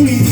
me.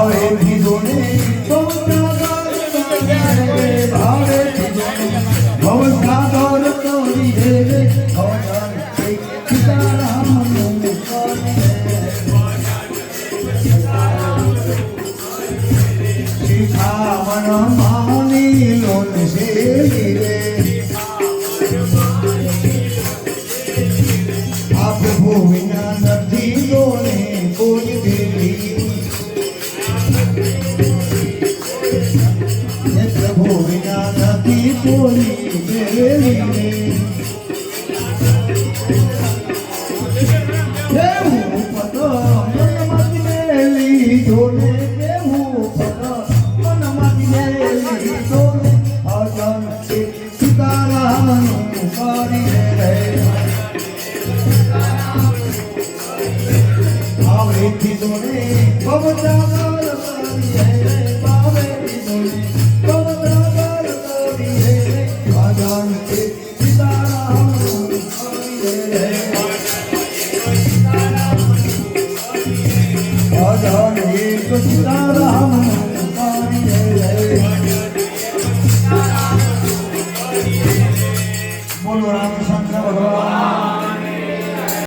भावे भी धुनी भावे भी धुनी भवन का दौर तोरी देवे भवन के सीताराम सीतामन मानी लोन से रे आप भूमिना नदी પ્રભુ વિના નથી કોઈ મેળવીને કેવું પદ મનમાં મેલી જોડે કેવું પદ મનમાં મેલી જોડે અજન છે સીતારામ કરીને રહેવા આવડેથી જોડે ભગવાન